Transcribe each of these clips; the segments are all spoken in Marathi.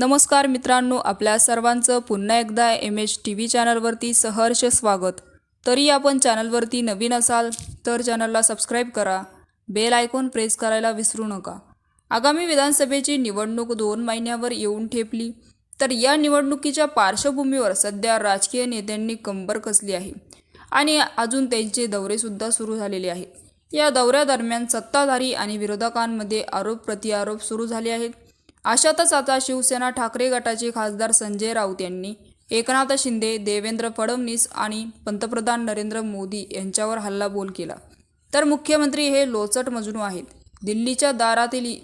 नमस्कार मित्रांनो आपल्या सर्वांचं पुन्हा एकदा एम एच टी व्ही चॅनलवरती सहर्ष स्वागत. तरी आपण चॅनलवरती नवीन असाल तर चॅनलला सबस्क्राईब करा. बेल आयकॉन प्रेस करायला विसरू नका. आगामी विधानसभेची निवडणूक दोन महिन्यावर येऊन ठेपली तर या निवडणुकीच्या पार्श्वभूमीवर सध्या राजकीय नेत्यांनी कंबर कसली आहे आणि अजून त्यांचे दौरेसुद्धा सुरू झालेले आहेत. या दौऱ्यादरम्यान सत्ताधारी आणि विरोधकांमध्ये आरोप प्रतिआरोप सुरू झाले आहेत. अशातच आता शिवसेना ठाकरे गटाचे खासदार संजय राऊत यांनी एकनाथ शिंदे देवेंद्र फडणवीस आणि पंतप्रधान नरेंद्र मोदी यांच्यावर हल्लाबोल केला. तर मुख्यमंत्री हे लोचट मजनू आहेत. दिल्लीच्या दारातील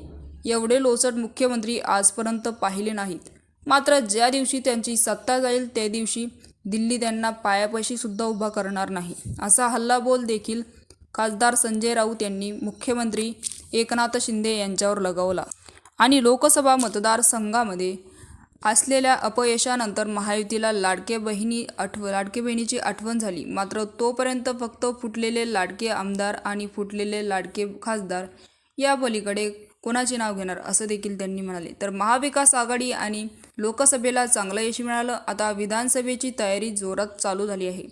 एवढे लोचट मुख्यमंत्री आजपर्यंत पाहिले नाहीत. मात्र ज्या दिवशी त्यांची सत्ता जाईल त्या दिवशी दिल्ली त्यांना पायापाशी सुद्धा उभा करणार नाही असा हल्लाबोल देखील खासदार संजय राऊत यांनी मुख्यमंत्री एकनाथ शिंदे यांच्यावर लगावला. आणि लोकसभा मतदारसंघामध्ये असलेल्या अपयशानंतर महायुतीला लाडके बहिणी आठव लाडके बहिणीची आठवण झाली. मात्र तोपर्यंत फक्त फुटलेले लाडके आमदार आणि फुटलेले लाडके खासदार या पलीकडे कोणाचे नाव घेणार असं देखील त्यांनी म्हणाले. तर महाविकास आघाडी आणि लोकसभेला चांगलं यश मिळालं. आता विधानसभेची तयारी जोरात चालू झाली आहे.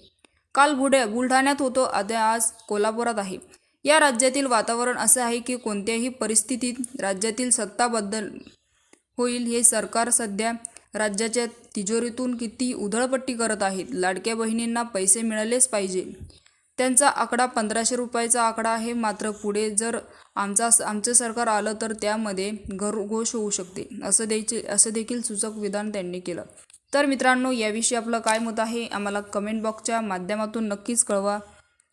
काल बुडे बुलढाण्यात होतो. आता आज कोल्हापुरात आहे. या राज्यातील वातावरण असं आहे की कोणत्याही परिस्थितीत राज्यातील सत्ताबद्दल होईल हे सरकार सध्या राज्याच्या तिजोरीतून किती उधळपट्टी करत आहेत लाडक्या बहिणींना पैसे मिळालेच पाहिजे. त्यांचा आकडा पंधराशे रुपयाचा आकडा आहे मात्र पुढे जर आमचा आमचं सरकार आलं तर त्यामध्ये घरघोष होऊ शकते असं द्यायचे असं देखील सूचक विधान त्यांनी केलं. तर मित्रांनो याविषयी आपलं काय मत आहे? आम्हाला कमेंट बॉक्सच्या माध्यमातून नक्कीच कळवा.